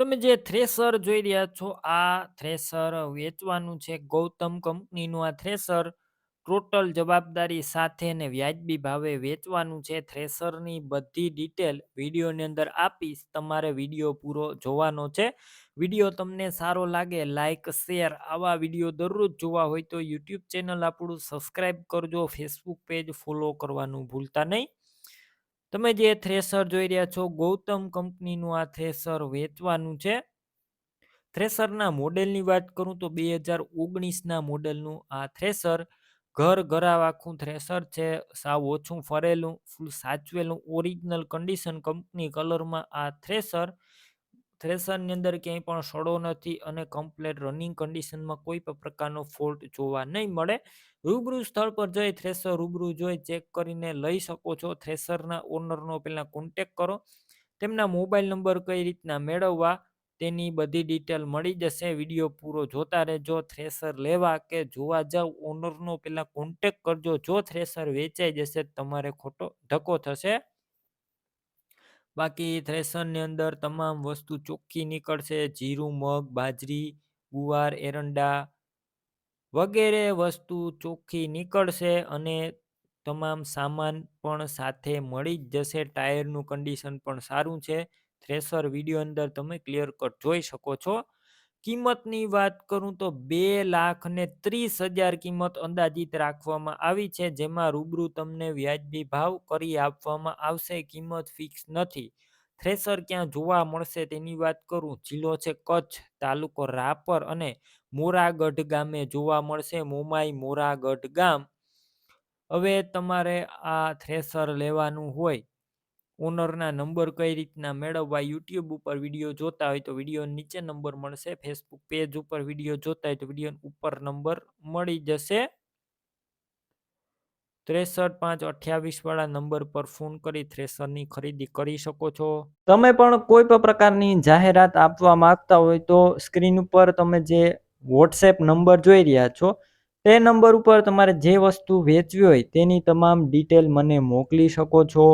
તમે જે થ્રેસર જોઈ રહ્યા છો, આ થ્રેસર વેચવાનું છે ગૌતમ કંપનીનું. આ થ્રેસર ટોટલ જવાબદારી સાથે ને વ્યાજબી ભાવે વેચવાનું છે. થ્રેસરની બધી ડિટેલ વિડીયોની અંદર આપીશ. તમારે વીડિયો પૂરો જોવાનો છે. વીડિયો તમને સારો લાગે લાઇક શેર આવા વીડિયો દરરોજ જોવા હોય તો યુટ્યુબ ચેનલ આપણું સબસ્ક્રાઈબ કરજો. ફેસબુક પેજ ફોલો કરવાનું ભૂલતા નહીં. તમે જે થ્રેસર જોઈ રહ્યા છો, ગૌતમ કંપનીનું આ થ્રેસર વેચવાનું છે. થ્રેસરના મોડેલની વાત કરું તો બે હજાર ઓગણીસના મોડેલનું આ થ્રેસર ઘર ઘરાવાખું થ્રેસર છે. સાવ ઓછું ફરેલું, ફૂલ સાચવેલું, ઓરિજિનલ કન્ડિશન કંપની કલરમાં આ થ્રેસર થ્રેસરની અંદર ક્યાંય પણ સડો નથી અને કમ્પ્લેટ રનિંગ કન્ડિશનમાં કોઈ પણ પ્રકારનો ફોલ્ટ જોવા નહીં મળે. રૂબરૂ સ્થળ પર જઈ થ્રેસર રૂબરૂ જોઈ ચેક કરીને લઈ શકો છો. થ્રેસરના ઓનરનો પહેલાં કોન્ટેક કરો. તેમના મોબાઈલ નંબર કઈ રીતના મેળવવા તેની બધી ડિટેલ મળી જશે. વીડિયો પૂરો જોતા રહેજો. થ્રેસર લેવા કે જોવા જાવ ઓનરનો પહેલાં કોન્ટેક કરજો. જો થ્રેસર વેચાઈ જશે તમારે ખોટો ધક્કો થશે. બાકી થ્રેસરની અંદર તમામ વસ્તુ ચોખ્ખી નીકળશે. જીરું, મગ, બાજરી, ગુવાર, એરંડા વગેરે વસ્તુ ચોખ્ખી નીકળશે અને તમામ સામાન પણ સાથે મળી જ જશે. ટાયરનું કન્ડિશન પણ સારું છે. થ્રેસર વીડિયો અંદર તમે ક્લિયર કટ જોઈ શકો છો. કિંમતની વાત કરું તો બે લાખ ને ત્રીસ હજાર કિંમત અંદાજિત રાખવામાં આવી છે, જેમાં રૂબરૂ તમને વ્યાજબી ભાવ કરી આપવામાં આવશે, કિંમત ફિક્સ નથી. થ્રેસર ક્યાં જોવા મળશે તેની વાત કરું. જિલ્લો છે કચ્છ, તાલુકો રાપર અને મોરાગઢ ગામે જોવા મળશે મોમાઈ મોરાગઢ ગામ. હવે તમારે આ થ્રેસર લેવાનું હોય ઓનરના નંબર કઈ રીતના મેળવવા યુટ્યુબ ઉપર વીડિયો જોતા હોય તો વીડિયો નીચે નંબર મળશે, ફેસબુક પેજ ઉપર વીડિયો જોતા હોય તો વીડિયો ઉપર નંબર મળી જશે. ત્રેસઠ પાંચ અઠ્યાવીસ વાળા નંબર પર ફોન કરી થ્રેસરની ખરીદી કરી શકો છો. તમે પણ કોઈ પણ પ્રકારની જાહેરાત આપવા માંગતા હોય તો સ્ક્રીન ઉપર તમે જે વોટ્સએપ નંબર જોઈ રહ્યા છો, તે નંબર ઉપર તમારે જે વસ્તુ વેચવી હોય તેની તમામ ડિટેલ મને મોકલી શકો છો.